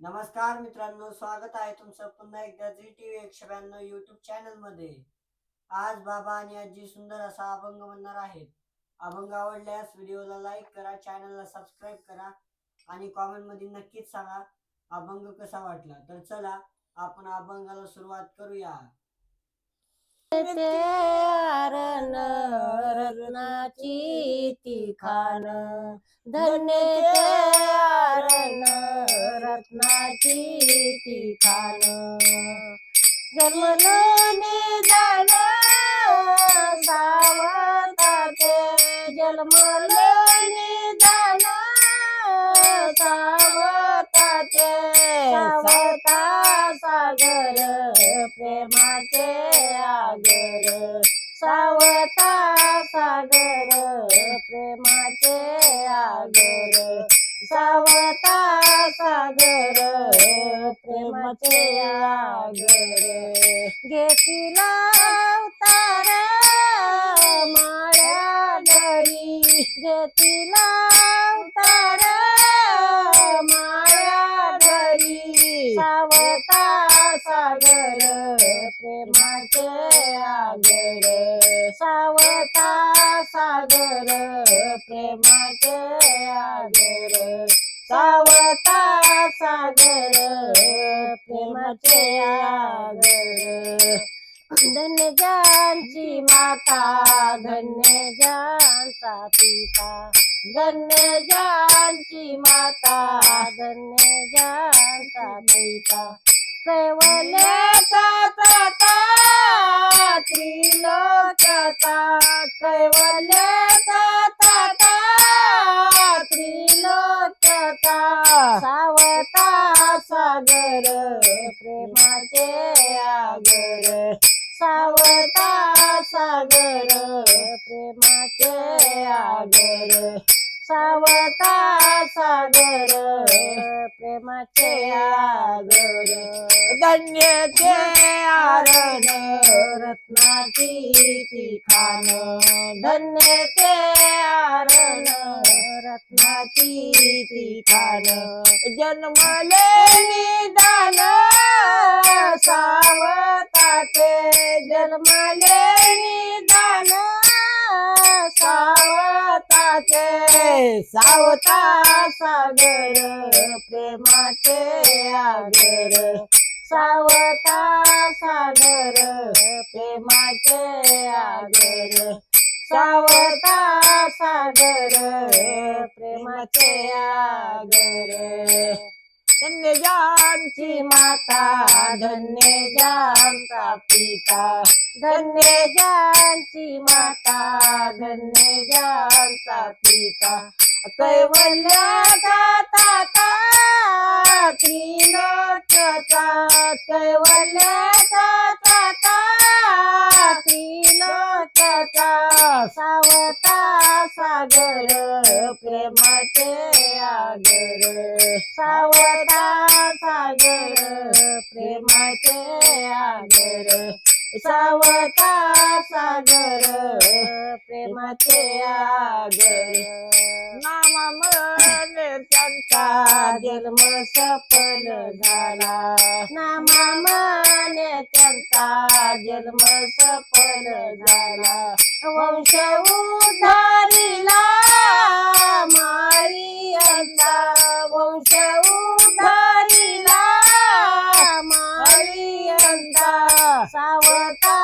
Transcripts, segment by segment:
नमस्कार मित्रांनो स्वागत आहे तुमचं पुन्हा एकदा झी टी व्ही एकशे ब्याण्णव युट्यूब चॅनलमध्ये आज बाबा आणि आजी सुंदर असा अभंग म्हणणार आहेत. अभंग आवडल्यास व्हिडिओला लाईक करा चॅनलला सबस्क्राईब करा आणि कॉमेंटमध्ये नक्कीच सांगा अभंग कसा वाटला. तर चला आपण अभंगाला सुरुवात करूया. रत्नाची ती खान धन्य रत्नाची ठिकाण खान जन्मलो निदान सावताते जन्मलो निदान सावताते सावता सागर प्रेमाचे आगर. सावता सागर प्रेमाचे आगर. सावता सागर प्रेमाचे आगर. घेतला अवतारा माळ्या घरी. घेतला अवतारा माळ्या घरी. सावता सागर प्रेमाचे आगर. सावता सागर प्रेमाचे आगर. सावता सागर प्रेमाचे आगर धन्य जानची माता धन्य जानचा पिता. धन्य जानची माता धन्य जानचा पिता. कैवल्याचा ताता त्रिलोकाचा त्रिलोकाचा सावता सागर प्रेमाचे आगर. सावता सागर प्रेमाचे आगर. सावता सागर प्रेमाचे आगर. धन्यचे आरण रत्नाची ती खान धन्यचे आरण रत्नाची ती खान जन्मले निदान सावताचे. जन्मले निदान सावताचे. सावता सागर प्रेमाचे आगर सावता सागर प्रेमाचे आगर सावता सागर प्रेमाचे आगर धन्य जानची माता धन्य जानचा पिता. धन्य जानची माता धन्य जानचा पिता. कैवल्याचा ताता त्रिलोकचा सावता सागर प्रेमाचे आगर. सावता सागर प्रेमाचे आगर. सावता सागर प्रेमाचे आगर. त्यांचा जन्म सफल झाला. नामा म्हणे त्यांचा जन्म सफल झाला. वंश उधारीला मारी अंता वंश उधारीला मारी सावता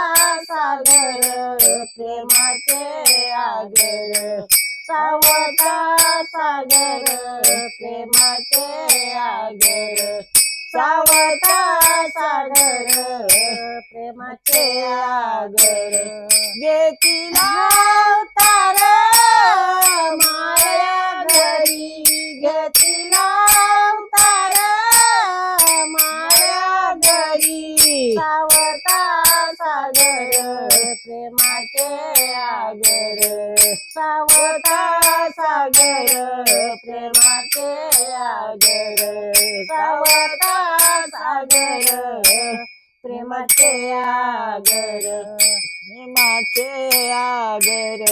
सागर प्रेमाचे आगर. सावता सागर प्रेमाचे आगर. सावता सागर प्रेमाचे आगर. घेतिला तार माया घरी घेतीला प्रेमाचे आगर सावता सागर प्रेमाचे आगर सावता सागर प्रेमाचे आगर प्रेमाचे आगर